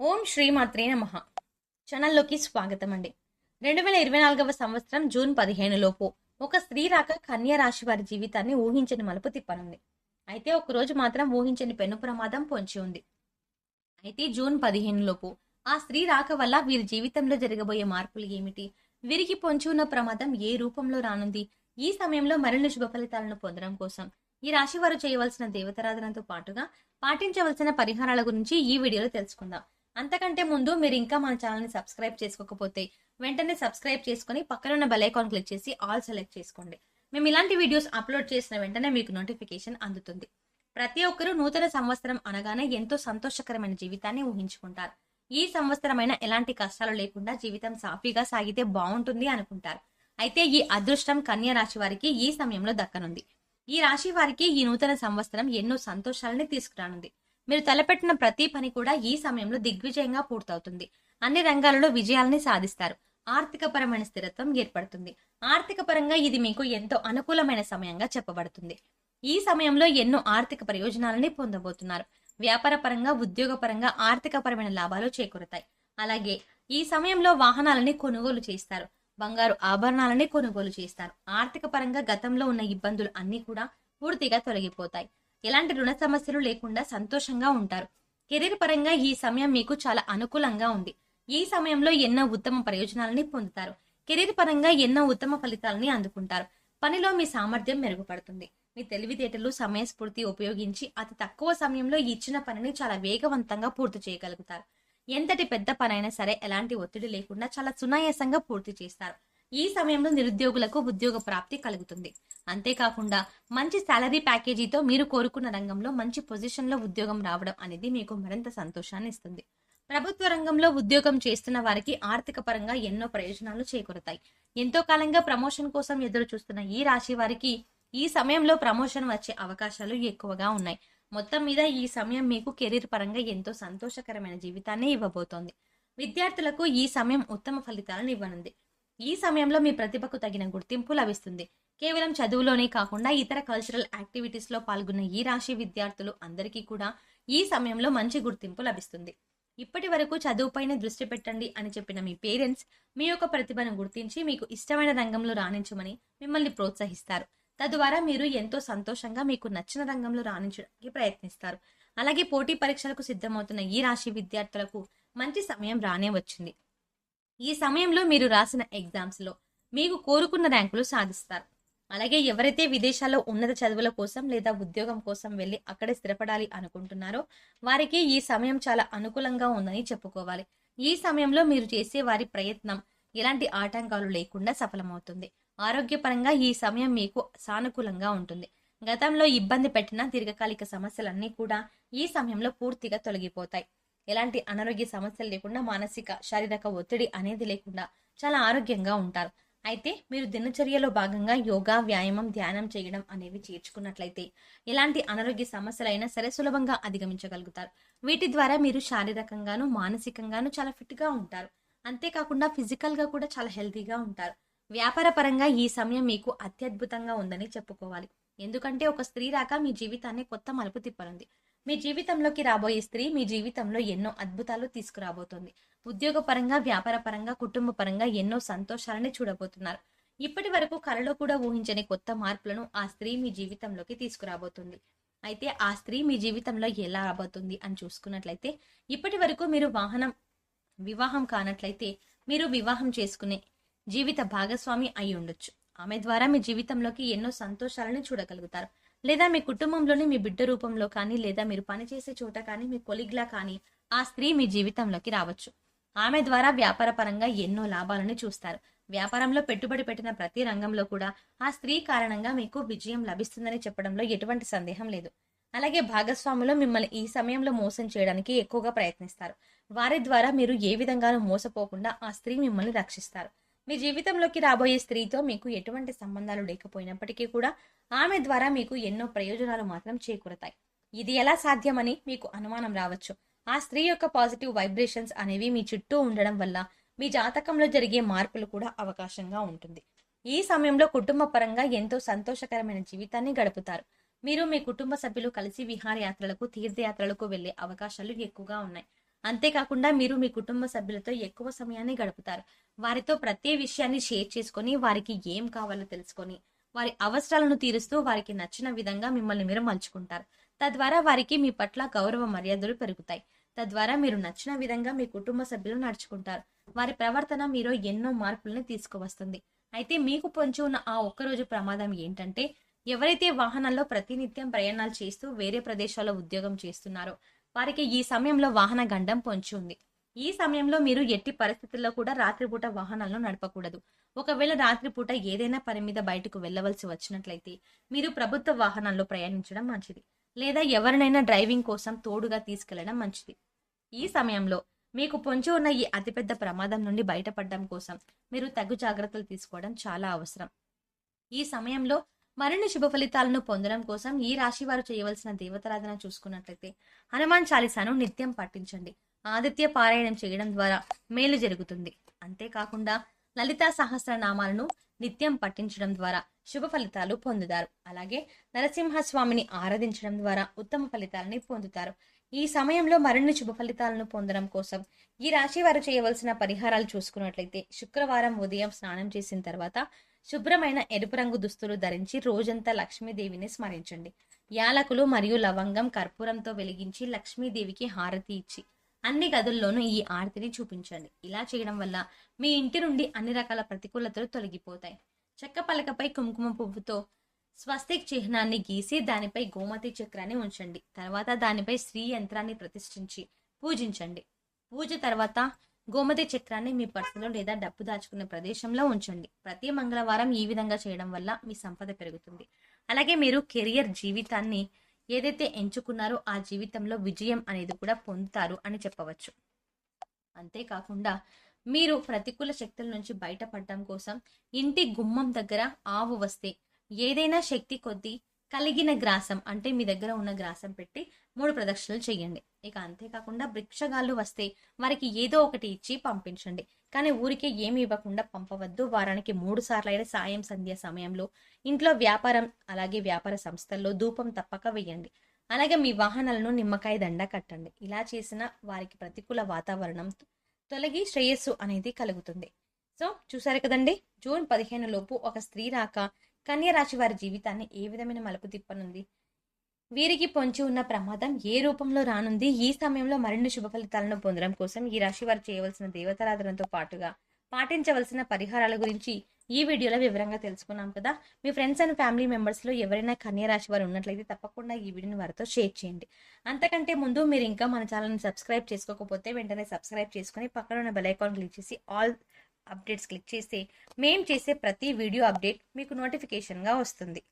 ఓం శ్రీమాత్రే నమ. ఛానల్లోకి స్వాగతం అండి రెండు వేల ఇరవై నాలుగవ సంవత్సరం జూన్ పదిహేను లోపు ఒక స్త్రీ రాక కన్యా రాశి వారి జీవితాన్ని ఊహించని మలుపు తిప్పనుంది. అయితే ఒకరోజు మాత్రం ఊహించని పెను ప్రమాదం పొంచి ఉంది. అయితే జూన్ పదిహేను లోపు ఆ స్త్రీ రాక వల్ల వీరి జీవితంలో జరగబోయే మార్పులు ఏమిటి? వీరికి పొంచి ఉన్న ప్రమాదం ఏ రూపంలో రానుంది? ఈ సమయంలో మరిన్ని శుభ ఫలితాలను పొందడం కోసం ఈ రాశి వారు చేయవలసిన దేవతారాధనతో పాటుగా పాటించవలసిన పరిహారాల గురించి ఈ వీడియోలో తెలుసుకుందాం. అంతకంటే ముందు మీరు ఇంకా మన ఛానల్ని సబ్స్క్రైబ్ చేసుకోకపోతే వెంటనే సబ్స్క్రైబ్ చేసుకుని పక్కనున్న బెల్ ఐకాన్ క్లిక్ చేసి ఆల్ సెలెక్ట్ చేసుకోండి. మేము ఇలాంటి వీడియోస్ అప్లోడ్ చేసిన వెంటనే మీకు నోటిఫికేషన్ అందుతుంది. ప్రతి ఒక్కరూ నూతన సంవత్సరం అనగానే ఎంతో సంతోషకరమైన జీవితాన్ని ఊహించుకుంటారు. ఈ సంవత్సరమైన ఎలాంటి కష్టాలు లేకుండా జీవితం సాఫీగా సాగితే బాగుంటుంది అనుకుంటారు. అయితే ఈ అదృష్టం కన్యా రాశి వారికి ఈ సమయంలో దక్కనుంది. ఈ రాశి వారికి ఈ నూతన సంవత్సరం ఎన్నో సంతోషాలని తీసుకురానుంది. మీరు తలపెట్టిన ప్రతి పని కూడా ఈ సమయంలో దిగ్విజయంగా పూర్తవుతుంది. అన్ని రంగాలలో విజయాలని సాధిస్తారు. ఆర్థిక పరమైన స్థిరత్వం ఏర్పడుతుంది. ఆర్థిక పరంగా ఇది మీకు ఎంతో అనుకూలమైన సమయంగా చెప్పబడుతుంది. ఈ సమయంలో ఎన్నో ఆర్థిక ప్రయోజనాలని పొందబోతున్నారు. వ్యాపార పరంగా ఉద్యోగ పరంగా ఆర్థిక పరమైన లాభాలు చేకూరుతాయి. అలాగే ఈ సమయంలో వాహనాలని కొనుగోలు చేస్తారు. బంగారు ఆభరణాలని కొనుగోలు చేస్తారు. ఆర్థిక పరంగా గతంలో ఉన్న ఇబ్బందులు అన్ని కూడా పూర్తిగా తొలగిపోతాయి. ఎలాంటి రుణ సమస్యలు లేకుండా సంతోషంగా ఉంటారు. కెరీర్ పరంగా ఈ సమయం మీకు చాలా అనుకూలంగా ఉంది. ఈ సమయంలో ఎన్నో ఉత్తమ ప్రయోజనాలని పొందుతారు. కెరీర్ పరంగా ఎన్నో ఉత్తమ ఫలితాలని అందుకుంటారు. పనిలో మీ సామర్థ్యం మెరుగుపడుతుంది. మీ తెలివితేటలు సమయస్ఫూర్తి ఉపయోగించి అతి తక్కువ సమయంలో ఇచ్చిన పనిని చాలా వేగవంతంగా పూర్తి చేయగలుగుతారు. ఎంతటి పెద్ద పనైనా సరే ఎలాంటి ఒత్తిడి లేకుండా చాలా సునాయాసంగా పూర్తి చేస్తారు. ఈ సమయంలో నిరుద్యోగులకు ఉద్యోగ ప్రాప్తి కలుగుతుంది. అంతేకాకుండా మంచి శాలరీ ప్యాకేజీతో మీరు కోరుకున్న రంగంలో మంచి పొజిషన్లో ఉద్యోగం రావడం అనేది మీకు మరింత సంతోషాన్ని ఇస్తుంది. ప్రభుత్వ రంగంలో ఉద్యోగం చేస్తున్న వారికి ఆర్థిక పరంగా ఎన్నో ప్రయోజనాలు చేకూరుతాయి. ఎంతో కాలంగా ప్రమోషన్ కోసం ఎదురు చూస్తున్న ఈ రాశి వారికి ఈ సమయంలో ప్రమోషన్ వచ్చే అవకాశాలు ఎక్కువగా ఉన్నాయి. మొత్తం మీద ఈ సమయం మీకు కెరీర్ పరంగా ఎంతో సంతోషకరమైన జీవితాన్ని ఇవ్వబోతోంది. విద్యార్థులకు ఈ సమయం ఉత్తమ ఫలితాలను ఇవ్వనుంది. ఈ సమయంలో మీ ప్రతిభకు తగిన గుర్తింపు లభిస్తుంది. కేవలం చదువులోనే కాకుండా ఇతర కల్చరల్ యాక్టివిటీస్లో పాల్గొన్న ఈ రాశి విద్యార్థులు అందరికీ కూడా ఈ సమయంలో మంచి గుర్తింపు లభిస్తుంది. ఇప్పటి వరకు చదువుపైన దృష్టి పెట్టండి అని చెప్పిన మీ పేరెంట్స్ మీ యొక్క ప్రతిభను గుర్తించి మీకు ఇష్టమైన రంగంలో రాణించమని మిమ్మల్ని ప్రోత్సహిస్తారు. తద్వారా మీరు ఎంతో సంతోషంగా మీకు నచ్చిన రంగంలో రాణించడానికి ప్రయత్నిస్తారు. అలాగే పోటీ పరీక్షలకు సిద్ధమవుతున్న ఈ రాశి విద్యార్థులకు మంచి సమయం రానే వచ్చింది. ఈ సమయంలో మీరు రాసిన ఎగ్జామ్స్లో మీకు కోరుకున్న ర్యాంకులు సాధిస్తారు. అలాగే ఎవరైతే విదేశాల్లో ఉన్నత చదువుల కోసం లేదా ఉద్యోగం కోసం వెళ్ళి అక్కడే స్థిరపడాలి అనుకుంటున్నారో వారికి ఈ సమయం చాలా అనుకూలంగా ఉందని చెప్పుకోవాలి. ఈ సమయంలో మీరు చేసే వారి ప్రయత్నం ఎలాంటి ఆటంకాలు లేకుండా సఫలమవుతుంది. ఆరోగ్యపరంగా ఈ సమయం మీకు సానుకూలంగా ఉంటుంది. గతంలో ఇబ్బంది పెట్టిన దీర్ఘకాలిక సమస్యలన్నీ కూడా ఈ సమయంలో పూర్తిగా తొలగిపోతాయి. ఎలాంటి అనారోగ్య సమస్యలు లేకుండా మానసిక శారీరక ఒత్తిడి అనేది లేకుండా చాలా ఆరోగ్యంగా ఉంటారు. అయితే మీరు దినచర్యలో భాగంగా యోగా వ్యాయామం ధ్యానం చేయడం అనేవి చేర్చుకున్నట్లయితే ఎలాంటి అనారోగ్య సమస్యలైనా సరే సులభంగా అధిగమించగలుగుతారు. వీటి ద్వారా మీరు శారీరకంగాను మానసికంగాను చాలా ఫిట్గా ఉంటారు. అంతేకాకుండా ఫిజికల్గా కూడా చాలా హెల్తీగా ఉంటారు. వ్యాపార పరంగా ఈ సమయం మీకు అత్యద్భుతంగా ఉందని చెప్పుకోవాలి. ఎందుకంటే ఒక స్త్రీ రాక మీ జీవితాన్ని కొత్త మలుపు తిప్పనుంది. మీ జీవితంలోకి రాబోయే స్త్రీ మీ జీవితంలో ఎన్నో అద్భుతాలు తీసుకురాబోతోంది. ఉద్యోగ పరంగా వ్యాపార పరంగా కుటుంబ పరంగా ఎన్నో సంతోషాలని చూడబోతున్నారు. ఇప్పటి వరకు కలలో కూడా ఊహించని కొత్త మార్పులను ఆ స్త్రీ మీ జీవితంలోకి తీసుకురాబోతుంది. అయితే ఆ స్త్రీ మీ జీవితంలో ఎలా రాబోతుంది అని చూసుకున్నట్లయితే ఇప్పటి వరకు మీరు వాహనం వివాహం కానట్లయితే మీరు వివాహం చేసుకునే జీవిత భాగస్వామి అయి ఉండొచ్చు. ఆమె ద్వారా మీ జీవితంలోకి ఎన్నో సంతోషాలను చూడగలుగుతారు. లేదా మీ కుటుంబంలోని మీ బిడ్డ రూపంలో కానీ లేదా మీరు పనిచేసే చోట కానీ మీ కొలిగ్లా కానీ ఆ స్త్రీ మీ జీవితంలోకి రావచ్చు. ఆమె ద్వారా వ్యాపార పరంగా ఎన్నో లాభాలను చూస్తారు. వ్యాపారంలో పెట్టుబడి పెట్టిన ప్రతి రంగంలో కూడా ఆ స్త్రీ కారణంగా మీకు విజయం లభిస్తుందని చెప్పడంలో ఎటువంటి సందేహం లేదు. అలాగే భాగస్వాములు మిమ్మల్ని ఈ సమయంలో మోసం చేయడానికి ఎక్కువగా ప్రయత్నిస్తారు. వారి ద్వారా మీరు ఏ విధంగానూ మోసపోకుండా ఆ స్త్రీ మిమ్మల్ని రక్షిస్తారు. మీ జీవితంలోకి రాబోయే స్త్రీతో మీకు ఎటువంటి సంబంధాలు లేకపోయినప్పటికీ కూడా ఆమె ద్వారా మీకు ఎన్నో ప్రయోజనాలు మాత్రం చేకూరతాయి. ఇది ఎలా సాధ్యమని మీకు అనుమానం రావచ్చు. ఆ స్త్రీ యొక్క పాజిటివ్ వైబ్రేషన్స్ అనేవి మీ చుట్టూ ఉండడం వల్ల మీ జాతకంలో జరిగే మార్పులు కూడా అవకాశంగా ఉంటుంది. ఈ సమయంలో కుటుంబ పరంగా ఎంతో సంతోషకరమైన జీవితాన్ని గడుపుతారు. మీరు మీ కుటుంబ సభ్యులు కలిసి విహారయాత్రలకు తీర్థయాత్రలకు వెళ్ళే అవకాశాలు ఎక్కువగా ఉన్నాయి. అంతేకాకుండా మీరు మీ కుటుంబ సభ్యులతో ఎక్కువ సమయాన్ని గడుపుతారు. వారితో ప్రతి విషయాన్ని షేర్ చేసుకొని వారికి ఏం కావాలో తెలుసుకొని వారి అవసరాలను తీరుస్తూ వారికి నచ్చిన విధంగా మిమ్మల్ని మీరు మలుచుకుంటారు. తద్వారా వారికి మీ పట్ల గౌరవ మర్యాదలు పెరుగుతాయి. తద్వారా మీరు నచ్చిన విధంగా మీ కుటుంబ సభ్యులు నడుచుకుంటారు. వారి ప్రవర్తన మీరు ఎన్నో మార్పుల్ని తీసుకువస్తుంది. అయితే మీకు పొంచి ఉన్న ఆ ఒక్కరోజు ప్రమాదం ఏంటంటే ఎవరైతే వాహనాల్లో ప్రతినిత్యం ప్రయాణాలు చేస్తూ వేరే ప్రదేశాల్లో ఉద్యోగం చేస్తున్నారో వారికి ఈ సమయంలో వాహన గండం పొంచి ఉంది ఈ సమయంలో మీరు ఎట్టి పరిస్థితుల్లో కూడా రాత్రిపూట వాహనాలను నడపకూడదు. ఒకవేళ రాత్రిపూట ఏదైనా పని మీద బయటకు వెళ్ళవలసి వచ్చినట్లయితే మీరు ప్రభుత్వ వాహనాల్లో ప్రయాణించడం మంచిది. లేదా ఎవరినైనా డ్రైవింగ్ కోసం తోడుగా తీసుకెళ్ళడం మంచిది. ఈ సమయంలో మీకు పొంచి ఉన్న ఈ అతిపెద్ద ప్రమాదం నుండి బయటపడడం కోసం మీరు తగు జాగ్రత్తలు తీసుకోవడం చాలా అవసరం. ఈ సమయంలో మరిన్ని శుభ ఫలితాలను పొందడం కోసం ఈ రాశి వారు చేయవలసిన దేవతారాధన చూసుకున్నట్లయితే హనుమాన్ చాలీసాను నిత్యం పఠించండి ఆదిత్య పారాయణం చేయడం ద్వారా మేలు జరుగుతుంది. అంతేకాకుండా లలితా సహస్రనామాలను నిత్యం పఠించడం ద్వారా శుభ ఫలితాలు పొందుతారు. అలాగే నరసింహస్వామిని ఆరాధించడం ద్వారా ఉత్తమ ఫలితాలని పొందుతారు. ఈ సమయంలో మరిన్ని శుభ ఫలితాలను పొందడం కోసం ఈ రాశి వారు చేయవలసిన పరిహారాలు చూసుకున్నట్లయితే శుక్రవారం ఉదయం స్నానం చేసిన తర్వాత శుభ్రమైన ఎరుపు రంగు దుస్తులు ధరించి రోజంతా లక్ష్మీదేవిని స్మరించండి. యాలకులు మరియు లవంగం కర్పూరంతో వెలిగించి లక్ష్మీదేవికి హారతి ఇచ్చి అన్ని గదుల్లోనూ ఈ ఆరతిని చూపించండి. ఇలా చేయడం వల్ల మీ ఇంటి నుండి అన్ని రకాల ప్రతికూలతలు తొలగిపోతాయి. చెక్క పలకపై కుంకుమ పువ్వుతో స్వస్తిక్ చిహ్నాన్ని గీసి దానిపై గోమతి చక్రాన్ని ఉంచండి. తర్వాత దానిపై శ్రీ యంత్రాన్ని ప్రతిష్ఠించి పూజించండి. పూజ తర్వాత గోమతి చక్రాన్ని మీ పర్సులో లేదా డబ్బు దాచుకునే ప్రదేశంలో ఉంచండి. ప్రతి మంగళవారం ఈ విధంగా చేయడం వల్ల మీ సంపద పెరుగుతుంది. అలాగే మీరు కెరియర్ జీవితాన్ని ఏదైతే ఎంచుకున్నారో ఆ జీవితంలో విజయం అనేది కూడా పొందుతారు అని చెప్పవచ్చు. అంతేకాకుండా మీరు ప్రతికూల శక్తుల నుంచి బయటపడడం కోసం ఇంటి గుమ్మం దగ్గర ఆవు వస్తే ఏదైనా శక్తి కొద్దీ కలిగిన గ్రాసం అంటే మీ దగ్గర ఉన్న గ్రాసం పెట్టి మూడు ప్రదక్షిణలు చేయండి. ఇక అంతేకాకుండా భిక్షగాళ్ళు వస్తే వారికి ఏదో ఒకటి ఇచ్చి పంపించండి. కానీ ఊరికే ఏమి ఇవ్వకుండా పంపవద్దు. వారానికి మూడు సార్లు అయిన సాయం సంధ్య సమయంలో ఇంట్లో వ్యాపారం అలాగే వ్యాపార సంస్థల్లో ధూపం తప్పక వేయండి. అలాగే మీ వాహనాలను నిమ్మకాయ దండ కట్టండి. ఇలా చేసిన వారికి ప్రతికూల వాతావరణం తొలగి శ్రేయస్సు అనేది కలుగుతుంది. సో చూసారు కదండి? జూన్ పదిహేను లోపు ఒక స్త్రీ రాక కన్య రాశి వారి జీవితాన్ని ఏ విధమైన మలుపు తిప్పనుంది? వీరికి పొంచి ఉన్న ప్రమాదం ఏ రూపంలో రానుంది? ఈ సమయంలో మరిన్ని శుభ ఫలితాలను పొందడం కోసం ఈ రాశి వారు చేయవలసిన దేవతారాధనతో పాటుగా పాటించవలసిన పరిహారాల గురించి ఈ వీడియోలో వివరంగా తెలుసుకున్నాం కదా. మీ ఫ్రెండ్స్ అండ్ ఫ్యామిలీ మెంబర్స్లో ఎవరైనా కన్య రాశి వారు ఉన్నట్లయితే తప్పకుండా ఈ వీడియోని వారితో షేర్ చేయండి. అంతకంటే ముందు మీరు ఇంకా మన ఛానల్ని సబ్స్క్రైబ్ చేసుకోకపోతే వెంటనే సబ్స్క్రైబ్ చేసుకుని పక్కన ఉన్న బెల్ ఐకాన్ క్లిక్ చేసి ఆల్ అప్డేట్స్ క్లిక్ చేస్తే మేం చేసే ప్రతి వీడియో అప్డేట్ మీకు నోటిఫికేషన్గా వస్తుంది.